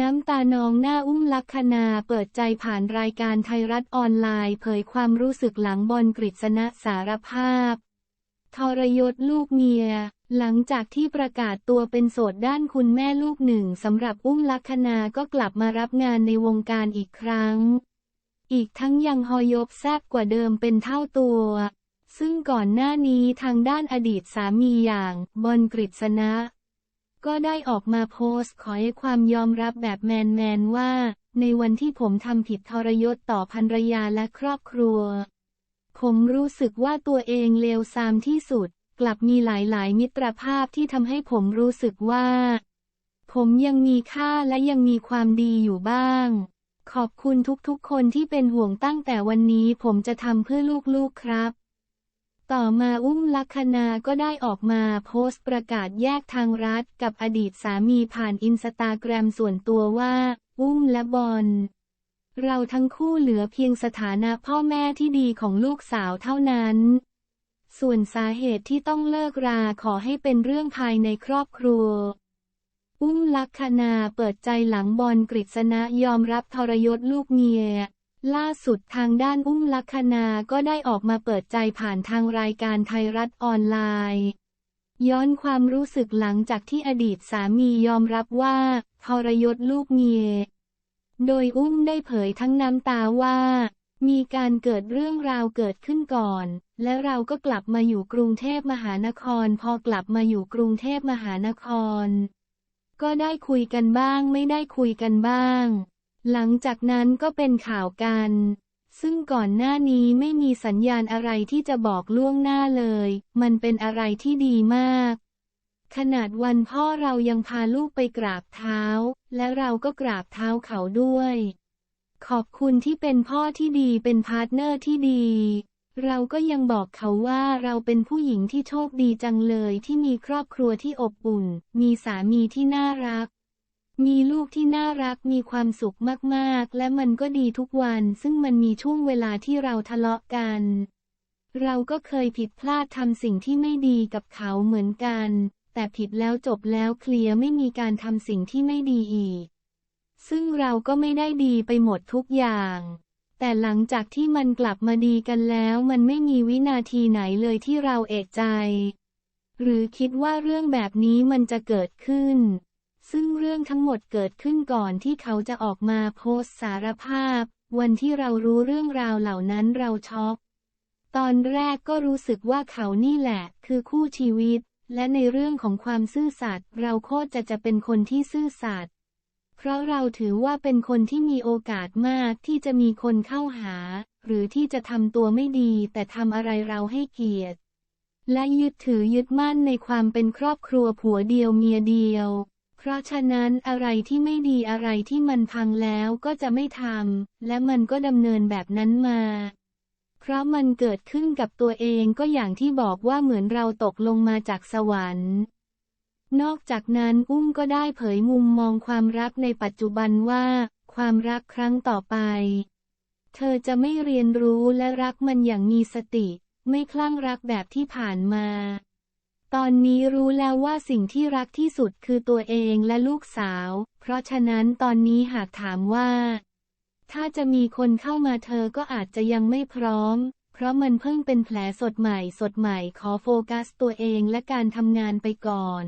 น้ำตานองหน้าอุ้มลักษณาเปิดใจผ่านรายการไทยรัฐออนไลน์ เผยความรู้สึกหลังบอลกฤษณะสารภาพ ทรยศลูกเมีย หลังจากที่ประกาศตัวเป็นโสดด้านคุณแม่ลูกหนึ่งสำหรับอุ้มลักษณาก็กลับมารับงานในวงการอีกครั้ง อีกทั้งยังฮอยบแซบกว่าเดิมเป็นเท่าตัวซึ่งก่อนหน้านี้ทางด้านอดีตสามีอย่าง บอลกฤษณะ ก็ได้ออกมาโพสต์ขอให้ความยอมรับแบบแมนๆว่า ในวันที่ผมทำผิดทรยศต่อภรรยาและครอบครัว ผมรู้สึกว่าตัวเองเลวทรามที่สุด กลับมีหลายๆ มิตรภาพที่ทำให้ผมรู้สึกว่า ผมยังมีค่าและยังมีความดีอยู่บ้าง ขอบคุณทุกๆ คนที่เป็นห่วงตั้งแต่วันนี้ผมจะทำเพื่อลูกๆครับ ต่อมาอุ้มลักษณาก็ได้ออกมาโพสต์ประกาศแยกทางรัฐกับอดีตสามีผ่านอินสตาแกรมส่วนตัวว่า อุ้มและบอลเราทั้งคู่เหลือเพียงสถานะพ่อแม่ที่ดีของลูกสาวเท่านั้น ส่วนสาเหตุที่ต้องเลิกราขอให้เป็นเรื่องภายในครอบครัว อุ้มลักษณาเปิดใจหลังบอลกฤษณะยอมรับทรยศลูกเมีย ล่าสุดทางด้านอุ้มลักษณาก็ได้ออกมาเปิดใจผ่านทางรายการไทยรัฐออนไลน์ ย้อนความรู้สึกหลังจากที่อดีตสามียอมรับว่าทรยศลูกเมีย โดยอุ้มได้เผยทั้งน้ำตาว่า มีการเกิดเรื่องราวเกิดขึ้นก่อน และเราก็กลับมาอยู่กรุงเทพมหานคร พอกลับมาอยู่กรุงเทพมหานคร ก็ได้คุยกันบ้างไม่ได้คุยกันบ้าง หลังจากนั้นก็เป็นข่าวกัน ซึ่งก่อนหน้านี้ไม่มีสัญญาณอะไรที่จะบอกล่วงหน้าเลย มันเป็นอะไรที่ดีมาก ขนาดวันพ่อเรายังพาลูกไปกราบเท้า และเราก็กราบเท้าเขาด้วย ขอบคุณที่เป็นพ่อที่ดีเป็นพาร์ทเนอร์ที่ดี เราก็ยังบอกเขาว่าเราเป็นผู้หญิงที่โชคดีจังเลยที่มีครอบครัวที่อบอุ่น มีสามีที่น่ารัก มีลูกที่น่ารักมีความสุขมากๆ และมันก็ดีทุกวัน ซึ่งมันมีช่วงเวลาที่เราทะเลาะกัน เราก็เคยผิดพลาดทำสิ่งที่ไม่ดีกับเขาเหมือนกัน แต่ผิดแล้วจบแล้วเคลียร์ไม่มีการทำสิ่งที่ไม่ดีอีก ซึ่งเราก็ไม่ได้ดีไปหมดทุกอย่าง แต่หลังจากที่มันกลับมาดีกันแล้วมันไม่มีวินาทีไหนเลยที่เราเอกใจ หรือคิดว่าเรื่องแบบนี้มันจะเกิดขึ้น ซึ่งเรื่องทั้งหมดเกิดขึ้นก่อนที่เขาจะออกมาโพสสารภาพ วันที่เรารู้เรื่องราวเหล่านั้นเราช็อกตอนแรกก็รู้สึกว่าเขานี่แหละ คือคู่ชีวิต และในเรื่องของความซื่อสัตย์เราโคตรจะจะเป็นคนที่ซื่อสัตย์เพราะเราถือว่าเป็นคนที่มีโอกาสมากที่จะมีคนเข้าหา หรือที่จะทำตัวไม่ดี แต่ทำอะไรเราให้เกียรติ และยึดถือยึดมั่นในความเป็นครอบครัวผัวเดียวเมียเดียว เพราะฉะนั้นอะไรที่ไม่ดีอะไรที่มันพังแล้วก็จะไม่ทำและมันก็ดำเนินแบบนั้นมา เพราะมันเกิดขึ้นกับตัวเองก็อย่างที่บอกว่าเหมือนเราตกลงมาจากสวรรค์ นอกจากนั้นอุ้มก็ได้เผยมุมมองความรักในปัจจุบันว่า ความรักครั้งต่อไป เธอจะไม่เรียนรู้และรักมันอย่างมีสติ ไม่คลั่งรักแบบที่ผ่านมา ตอนนี้รู้แล้วว่าสิ่งที่รักที่สุดคือตัวเองและลูกสาว เพราะฉะนั้นตอนนี้หากถามว่า ถ้าจะมีคนเข้ามาเธอก็อาจจะยังไม่พร้อม เพราะมันเพิ่งเป็นแผลสดใหม่สดใหม่ขอโฟกัสตัวเองและการทำงานไปก่อน